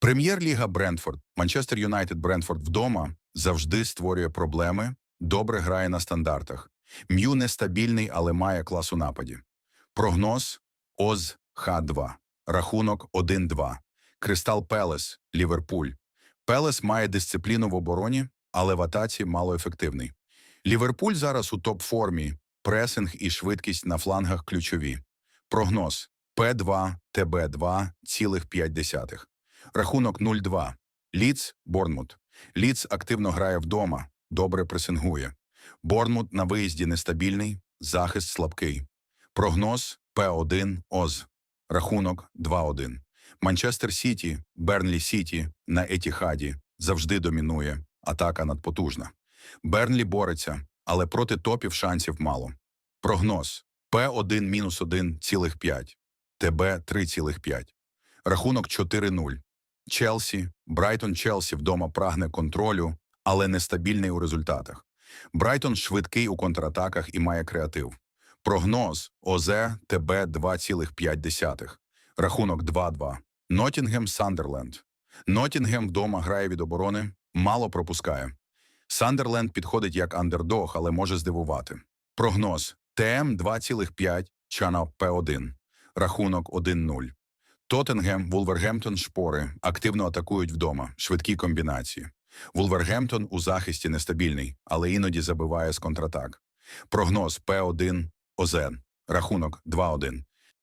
Прем'єр-ліга Брентфорд, Манчестер Юнайтед Брентфорд вдома завжди створює проблеми, добре грає на стандартах. М'ю нестабільний, але має клас у нападі. Прогноз ОЗ Х2. Рахунок 1-2. Кристал Пелес, Ліверпуль. Пелес має дисципліну в обороні, але в атаці малоефективний. Ліверпуль зараз у топ-формі. Пресинг і швидкість на флангах ключові. Прогноз П2, ТБ2, цілих 5. Рахунок 0-2. Ліц, Борнмут. Ліц активно грає вдома, добре пресингує. Борнмут на виїзді нестабільний, захист слабкий. Прогноз П1 ОЗ. Рахунок 2-1. Манчестер Сіті, Бернлі Сіті на Етіхаді завжди домінує. Атака надпотужна. Бернлі бореться, але проти топів шансів мало. Прогноз П1 мінус 1 цілих 5. ТБ 3,5. Рахунок 4-0. Челсі, Брайтон Челсі вдома прагне контролю, але нестабільний у результатах. Брайтон швидкий у контратаках і має креатив. Прогноз ОЗ ТБ 2,5. Рахунок 2-2. Нотінгем Сандерленд. Нотінгем вдома грає від оборони, мало пропускає. Сандерленд підходить як андердог, але може здивувати. Прогноз ТМ 2,5, Чана П1. Рахунок 1-0. Тоттенгем, Вулвергемптон, Шпори активно атакують вдома, швидкі комбінації. Вулвергемптон у захисті нестабільний, але іноді забиває з контратак. Прогноз П1 Озен. Рахунок 2-1.